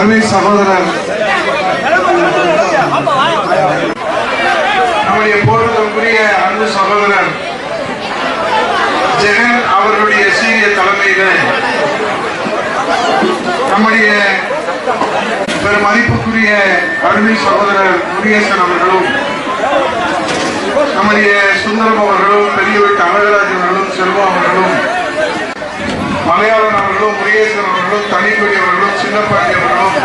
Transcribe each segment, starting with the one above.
அருமை சகோதரர். நம்முடைய போற்றுதலுக்குரிய அன்பு சகோதரர் ஜெகன் அவர்களுடைய சீரிய தலைமையில நம்முடைய பெரும் மதிப்புக்குரிய அருமை சகோதரர் முருகேசன் அவர்களும் நம்முடைய சுந்தரம் அவர்களும் பெரியவர் தமிழராஜ் அவர்களும் செல்வம் அவர்களும் மலையாளன் அவர்களும் முருகேசன் அவர்களும் தனிப்படி அவர்களும் சின்னப்பாண்டி அவர்களும்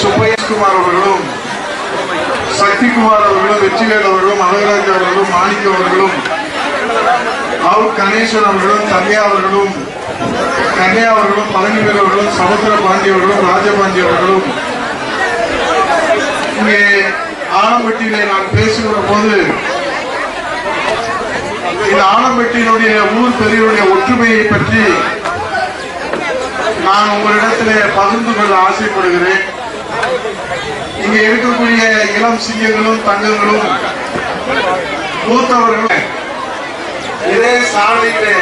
சுப்பயஸ்குமார் அவர்களும் சக்திகுமார் அவர்களும் வெற்றிவேல் அவர்களும் அழகராஜ் அவர்களும் மாணிக்க அவர்களும் அவுட் கணேசன் அவர்களும் தன்யா அவர்களும் கன்யா அவர்களும் பழனிவேல் அவர்களும் சமுத்திர பாண்டி அவர்களும் ராஜபாண்டி அவர்களும். இங்கே ஆலம்பட்டியிலே நான் பேசுகிற போது இந்த ஆலம்பட்டியினுடைய ஊர் பெரியவருடைய ஒற்றுமையை பற்றி நான் உங்களிடத்திலே பகிர்ந்து கொள்ள ஆசைப்படுகிறேன். இங்க இருக்கக்கூடிய இளம் சிங்கங்களும் தங்கங்களும் மூத்தவர்களும் இதே சாலையிலே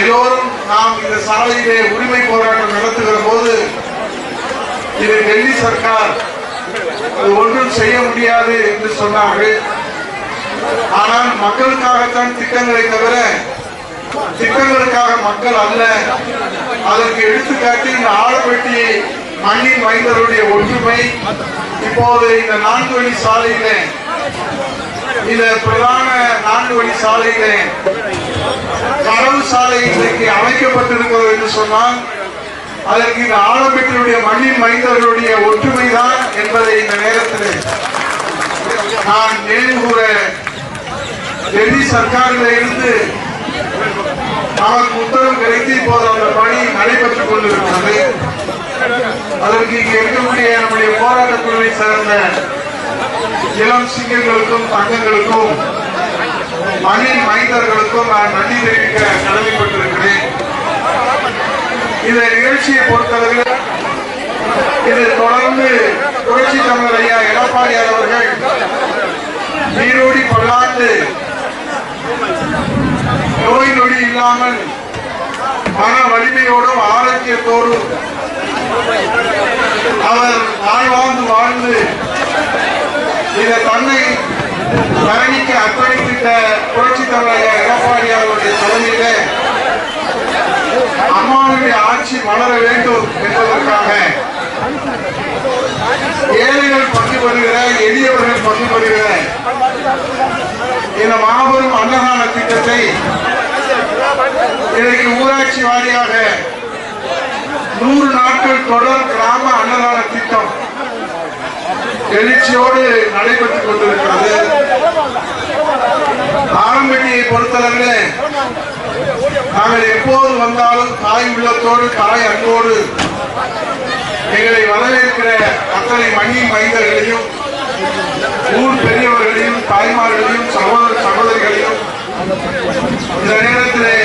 எல்லோரும் நாம் இந்த சாலையிலே உரிமை போராட்டம் நடத்துகிற போது இது டெல்லி சர்க்கார் அது ஒன்றும் செய்ய முடியாது என்று சொன்னார்கள். ஆனால் மக்களுக்காகத்தான் திட்டங்களை தவிர திட்டங்களுக்காக மக்கள் அல்ல. அதற்கு எடுத்துக்காட்டி இந்த ஆழப்பட்டி மண்ணின் மைந்தருடைய ஒற்றுமை. இப்போது இந்த நான்கு வழி சாலையிலே இந்த பிரதான நான்கு வழி சாலையிலே கடவு சாலை இன்றைக்கு அமைக்கப்பட்டிருக்கிறது என்று சொன்னால் அதற்கு இந்த ஆழம்பெற்றினுடைய மண்ணின் மைந்தர்களுடைய ஒற்றுமைதான் என்பதை இந்த நேரத்தில் நான் நினைவு கூற டெல்லி சர்க்காரில் இருந்து நமக்கு உத்தரவு கிடைத்து இப்போது அந்த பணி நடைபெற்றுக் கொண்டிருக்கிறது. அதற்கு இங்கே இருக்கக்கூடிய நம்முடைய போராட்ட குழுவை சேர்ந்த இளம் சிங்கங்களுக்கும் தங்கங்களுக்கும் மண்ணின் மைந்தர்களுக்கும் நான் நன்றி தெரிவிக்க கடமைப்பட்டிருக்கிறேன். இந்த நிகழ்ச்சியை பொறுத்தளவில் இது தொடர்ந்து புரட்சி தமிழர் ஐயா எடப்பாடியார் அவர்கள் நீரோடி பல்லாண்டு நோய் நொடி இல்லாமல் மன வலிமையோடும் ஆரோக்கியத்தோடும் அவர் வாழ்வாழ்ந்து வாழ்ந்து இந்த தன்னை தரணிக்கு அர்ப்பணித்திட்ட புரட்சி தலைவர் எடப்பாடி அவருடைய தலைமையில அம்மாவுடைய ஆட்சி வளர வேண்டும் என்பதற்காக ஏழைகள் பங்கு பெறுகிற எளியவர்கள் பங்கு பெறுகிற இந்த மாபெரும் அன்னதான திட்டத்தை இன்றைக்கு ஊராட்சி வாரியாக நூறு நாட்கள் தொடர் கிராம அன்னதான திட்டம் எழுச்சியோடு நடைபெற்றுக் கொண்டிருக்கிறது. ஆரம்பட்டியை பொறுத்தளவில் நாங்கள் எப்போது வந்தாலும் தாய் உள்ளத்தோடு தாய் அன்போடு எங்களை வரவேற்கிற அத்தனை மண்ணின் மைந்தர்களையும் ஊர் பெரியவர்களையும் தாய்மார்களையும் சகோதர சகோதரிகளையும் இந்த நேரத்திலே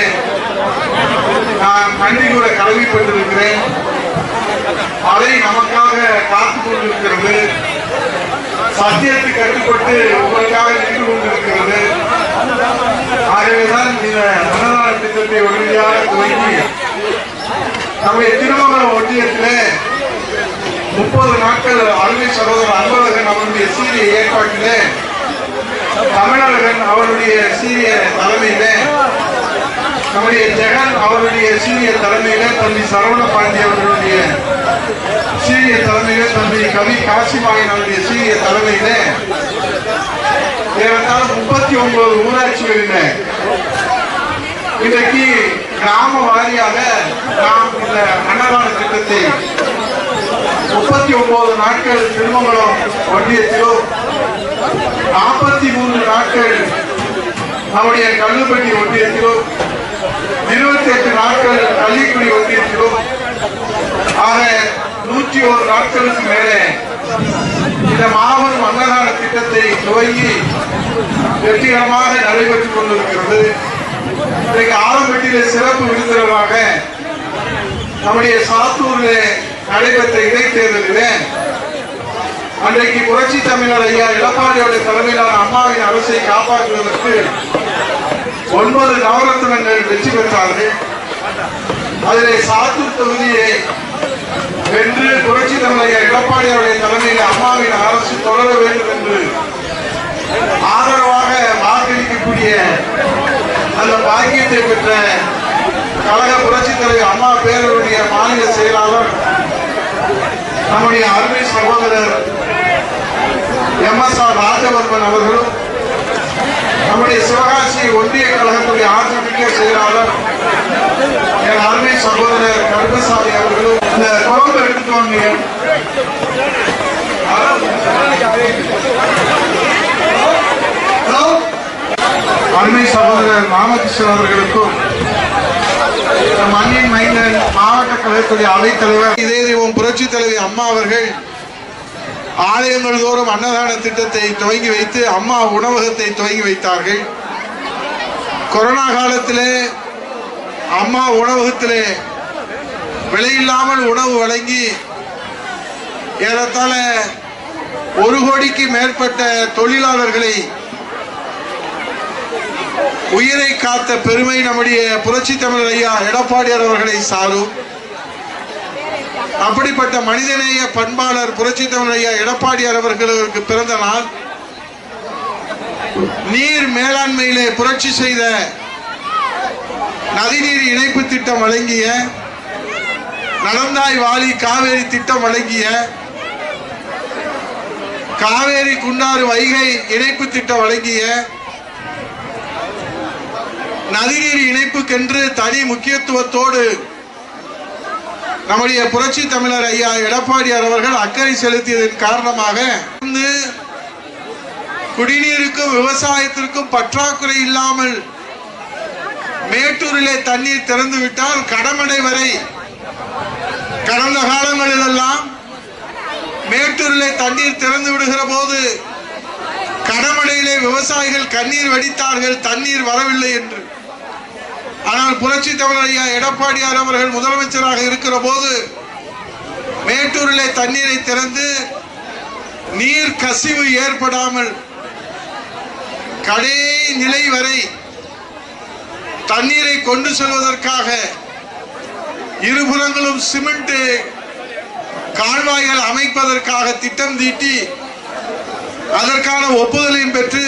நான் நன்றி கூற கடமைப்பட்டிருக்கிறேன் அதை நமக்காக காத்துக் கொண்டிருக்கிறது. சத்தியத்தை கட்டுப்பட்டு உங்களுக்காக நின்று கொண்டிருக்கிறது. ஆகவேதான் இந்த அன்னதான திட்டத்தை உடனடியாக துவங்கி நம்முடைய திருமண ஒன்றியத்தில் முப்பது நாட்கள் அருமை சகோதரர் அன்பழகன் அவருடைய சீரிய ஏற்பாட்டிலே தமிழகன் அவருடைய சீரிய தலைமையில நம்முடைய ஜெகன் அவருடைய சீரிய தலைமையில தம்பி சரவண பாண்டி அவர்களுடைய சீரிய தலைமையில தம்பி கவி காசிமாயன் அவருடைய சீரிய தலைமையில ஏறத்தாழ முப்பத்தி ஒன்பது ஊராட்சிகளில் இன்றைக்கு கிராம வாரியாக நாம் இந்த அன்னதான திட்டத்தை முப்பத்தி ஒன்பது நாட்கள் திருமங்கலம் ஒன்றியத்திலும் நாற்பத்தி மூன்று நாட்கள் நம்முடைய கல்லுப்பட்டி ஒன்றியத்திலும் இருபத்தி எட்டு நாட்கள் கள்ளிக்குடி ஒன்றியத்திலும் ஆக நூற்றி ஒரு நாட்களுக்கு மேலே இந்த மாபெரும் அன்னதான திட்டத்தை துவங்கி வெற்றிகரமாக நடைபெற்றுக் கொண்டிருக்கிறது. இன்றைக்கு ஆலம்பட்டியிலே சிறப்பு விருந்தினராக நம்முடைய சாத்தூரிலே நடைபெற்ற இடைத்தேர்தலிலே அன்றைக்கு புரட்சி தமிழர் ஐயா எடப்பாடியோட தலைமையிலான அம்மாவின் அரசை காப்பாற்றுவதற்கு ஒன்பது நவரத்னங்கள் வெற்றி பெற்றார்கள். அதிலே சாத்தூர் தொகுதியை வென்று புரட்சி தலைவர் ஐயா அவருடைய தலைமையில் அம்மாவின் அரசு தொடர வேண்டும் என்று ஆதரவாக வாக்களிக்கக்கூடிய அந்த பாக்கியத்தை பெற்ற கழக புரட்சி தலைவர் அம்மா பேரவருடைய மாநில செயலாளர் நம்முடைய அருமை சகோதரர் எம் எஸ் ஆர் ராஜவர்மன் அவர்களும் நம்முடைய சிவகாசி ஒன்றிய கழகத்துடைய ஆசிரியமிக்க செயலாளர் என் அருமை சகோதரர் கருமசாமி அவர்களும் இந்த குழம்பு எடுத்துட்டு வாங்க ஹலோ? அருமை சகோதரர் ராமகிருஷ்ணன் அவர்களுக்கும் நம் அன்னின் மைந்தன் மாவட்ட கழகத்துடைய அவைத்தலைவர் இதே தெய்வம் புரட்சி தலைவி அம்மா அவர்கள் ஆலயங்கள் தோறும் அன்னதான திட்டத்தை துவங்கி வைத்து அம்மா உணவகத்தை துவங்கி வைத்தார்கள். கொரோனா காலத்திலே அம்மா உணவகத்திலே விலையில்லாமல் உணவு வழங்கி ஏறத்தாழ ஒரு கோடிக்கு மேற்பட்ட தொழிலாளர்களை உயிரை காத்த பெருமை நம்முடைய புரட்சி தமிழர் ஐயா எடப்பாடியார் அவர்களை சாரும் அப்படிப்பட்ட மனிதநேய பண்பாளர் புரட்சி தமிழர் ஐயா எடப்பாடியார் அவர்களுக்கு பிறந்த நாள். நீர் மேலாண்மையிலே புரட்சி செய்த நதிநீர் இணைப்பு திட்டம் வழங்கிய நடந்தாய் வாலி காவேரி திட்டம் வழங்கிய காவேரி குண்டாறு வைகை இணைப்பு திட்டம் வழங்கிய நதிநீர் இணைப்புக்கென்று தனி முக்கியத்துவத்தோடு நம்முடைய புரட்சி தமிழர் ஐயா எடப்பாடியார் அவர்கள் அக்கறை செலுத்தியதன் காரணமாக குடிநீருக்கும் விவசாயத்திற்கும் பற்றாக்குறை இல்லாமல் மேட்டூரிலே தண்ணீர் திறந்து விட்டால் கடமடை வரை கடந்த காலங்களிலெல்லாம் மேட்டூரிலே தண்ணீர் திறந்து விடுகிற போது கடமடையிலே விவசாயிகள் கண்ணீர் வடித்தார்கள் தண்ணீர் வரவில்லை என்று. ஆனால் புரட்சி தமிழ் ஐயா எடப்பாடியார் அவர்கள் முதலமைச்சராக இருக்கிற போது மேட்டூரிலே தண்ணீரை திறந்து நீர் கசிவு ஏற்படாமல் கடை நிலை வரை தண்ணீரை கொண்டு செல்வதற்காக இருபுறங்களும் சிமெண்ட் கால்வாய்கள் அமைப்பதற்காக திட்டம் தீட்டி அதற்கான ஒப்புதலையும் பெற்று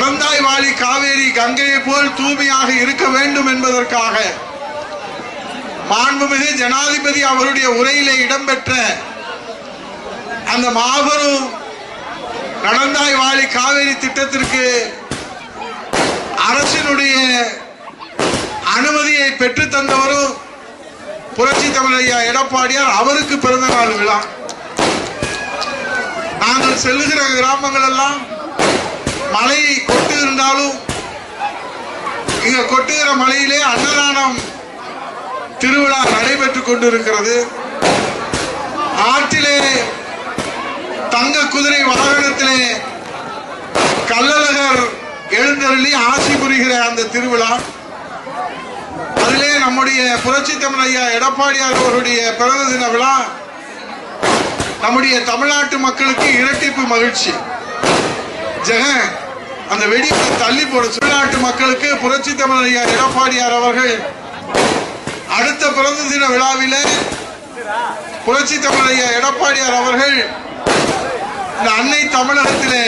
கடந்தாய் வாழி காவேரி கங்கையை போல் தூய்மையாக இருக்க வேண்டும் என்பதற்காக மாண்புமிகு ஜனாதிபதி அவருடைய உரையிலே இடம்பெற்ற அந்த மாபெரும் நடந்தாய் வாழி காவேரி திட்டத்திற்கு அரசினுடைய அனுமதியை பெற்று தந்தவரும் புரட்சி தமிழையா எடப்பாடியார் அவருக்கு பிறந்த நாள் விழா. நாங்கள் செல்லுகிற கிராமங்கள் எல்லாம் மழை கொட்டு இருந்தாலும் இங்க கொட்டுகிற மலையிலே அன்னதானம் திருவிழா நடைபெற்றுக் கொண்டிருக்கிறது. ஆற்றிலே தங்க குதிரை வாகனத்திலே கள்ளழகர் எழுந்தருளி ஆசி புரிகிற அந்த திருவிழா. அதிலே நம்முடைய புரட்சி தமிழ் ஐயா எடப்பாடியார் அவருடைய பிறந்த தின விழா. நம்முடைய தமிழ்நாட்டு மக்களுக்கு இரட்டிப்பு மகிழ்ச்சி. ஜெகன் அந்த வெடியை தள்ளி போட தமிழ்நாட்டு மக்களுக்கு புரட்சி தமிழ் ஐயா எடப்பாடியார் அவர்கள் அடுத்த பிறந்த தின விழாவிலே புரட்சி தமிழ் எடப்பாடியார் அவர்கள் இந்த அன்னை தமிழகத்தில்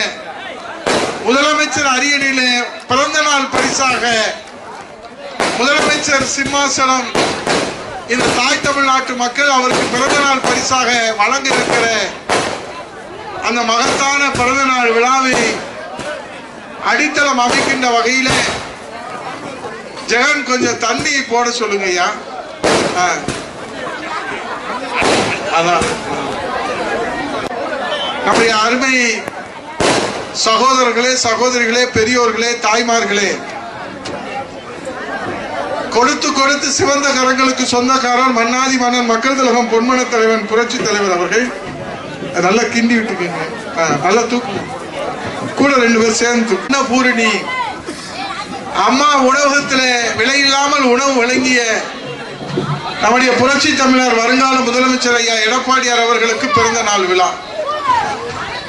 முதலமைச்சர் அரியணையிலே பிறந்த நாள் பரிசாக முதலமைச்சர் சிம்மாசனம் இந்த தாய் தமிழ்நாட்டு மக்கள் அவருக்கு பிறந்த நாள் பரிசாக வழங்க இருக்கிற அந்த மகத்தான பிறந்த நாள் விழாவை அடித்தளம் அமைக்கின்ற வகையில ஜெகன் கொஞ்சம் தண்ணி போட சொல்லுங்க ஐயா. ஆ. அதான். நம்முடைய அருமை சகோதரர்களே சகோதரிகளே பெரியோர்களே தாய்மார்களே கொடுத்து கொடுத்து சிவந்த கரங்களுக்கு சொந்தக்காரர் மன்னாதி மன்னன் மக்கள் திலகம் பொன்மன தலைவன் புரட்சி தலைவர் அவர்கள். நல்லா கிண்டி விட்டுக்கீங்க. நல்லா தூக்கு கூட ரெண்டு பேர் சேர்ந்து என்ன பூரணி? அம்மா உணவகத்தில் விலையில்லாமல் உணவு வழங்கிய நம்முடைய புரட்சி தமிழர் வருங்கால முதலமைச்சர் ஐயா எடப்பாடியார் அவர்களுக்கு பிறந்த நாள் விழா.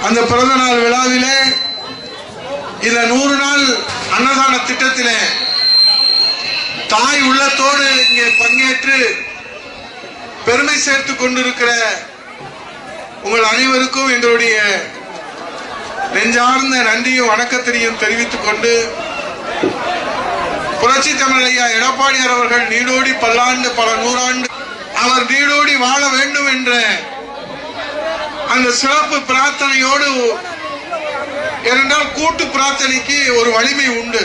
அந்த பிறந்த நாள் விழாவிலே இந்த நூறு நாள் அன்னதான திட்டத்திலே தாய் உள்ளத்தோடு இங்கே பங்கேற்று பெருமை சேர்த்து கொண்டிருக்கிற உங்கள் அனைவருக்கும் எங்களுடைய நெஞ்சார்ந்த நன்றியும் வணக்கத்தினையும் தெரிவித்துக் கொண்டு புரட்சி தமிழ் ஐயா எடப்பாடியார் அவர்கள் நீடோடி பல்லாண்டு பல நூறாண்டு அவர் நீடோடி வாழ வேண்டும் என்ற அந்த சிறப்பு பிரார்த்தனையோடு ஏனென்றால் கூட்டு பிரார்த்தனைக்கு ஒரு வலிமை உண்டு.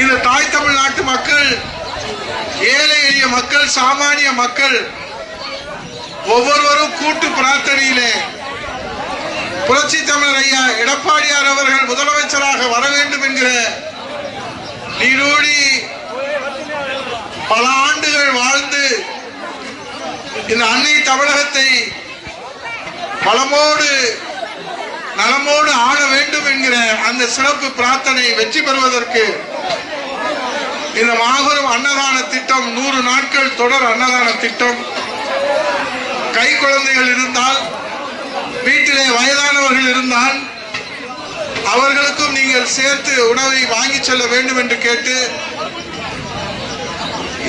இந்த தாய் தமிழ்நாட்டு மக்கள் ஏழை எளிய மக்கள் சாமானிய மக்கள் ஒவ்வொருவரும் கூட்டு பிரார்த்தனையிலே புரட்சி தமிழர் ஐயா எடப்பாடியார் அவர்கள் முதலமைச்சராக வர வேண்டும் என்கிற நீடூடி பல ஆண்டுகள் வாழ்ந்து இந்த அன்னை தமிழகத்தை பலமோடு நலமோடு ஆள வேண்டும் என்கிற அந்த சிறப்பு பிரார்த்தனை வெற்றி பெறுவதற்கு இந்த மாபெரும் அன்னதான திட்டம் நூறு நாட்கள் தொடர் அன்னதான திட்டம். கை குழந்தைகள் இருந்தால் வீட்டிலே வயதானவர்கள் இருந்தால் அவர்களுக்கும் நீங்கள் சேர்த்து உணவை வாங்கி செல்ல வேண்டும் என்று கேட்டு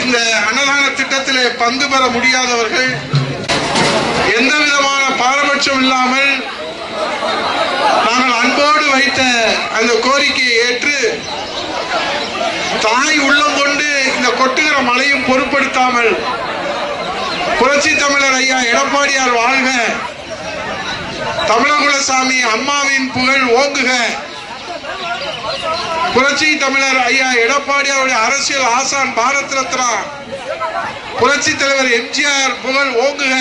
இந்த அன்னதான திட்டத்திலே பங்கு பெற முடியாதவர்கள் எந்த விதமான பாரபட்சம் இல்லாமல் நாங்கள் அன்போடு வைத்த அந்த கோரிக்கையை ஏற்று தாய் உள்ளம் கொண்டு இந்த கொட்டுகிற மழையும் பொருட்படுத்தாமல் புரட்சி தமிழர் ஐயா எடப்பாடியார் வாழ்க. தமிழகுலசாமி அம்மாவின் புகழ் ஓங்குக. புரட்சி தமிழர் ஐயா எடப்பாடியாருடைய அரசியல் ஆசான் பாரத் ரத்னா. புரட்சி தலைவர் எம்ஜிஆர் புகழ் ஓங்குக.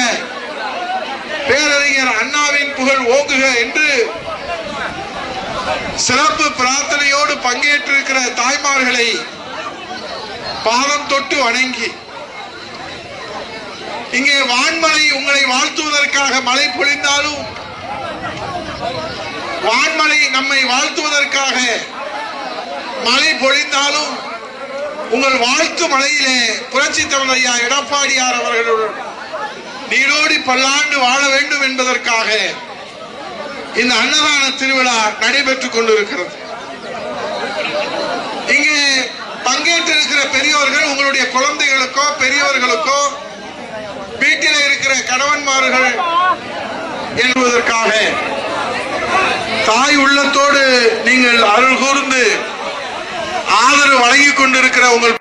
பேரறிஞர் அண்ணாவின் புகழ் ஓங்குக என்று சிறப்பு பிரார்த்தனையோடு பங்கேற்றிருக்கிற தாய்மார்களை பாதம் தொட்டு வணங்கி இங்கே வான்மலை உங்களை வாழ்த்துவதற்காக மழை பொழிந்தாலும் வான்மலை நம்மை வாழ்த்துவதற்காக மழை பொழிந்தாலும் உங்கள் வாழ்த்து மலையிலே புரட்சி தமிழ் ஐயா எடப்பாடியார் அவர்களுடன் நீடோடி பல்லாண்டு வாழ வேண்டும் என்பதற்காக இந்த அன்னதான திருவிழா நடைபெற்றுக் கொண்டிருக்கிறது. இங்கே பங்கேற்றிருக்கிற பெரியோர்கள் உங்களுடைய குழந்தைகளுக்கோ பெரியவர்களுக்கோ வீட்டில் இருக்கிற கணவன்மார்கள் என்பதற்காக தாய் உள்ளத்தோடு நீங்கள் அருள் கூர்ந்து ஆதரவு வழங்கிக் கொண்டிருக்கிற உங்கள்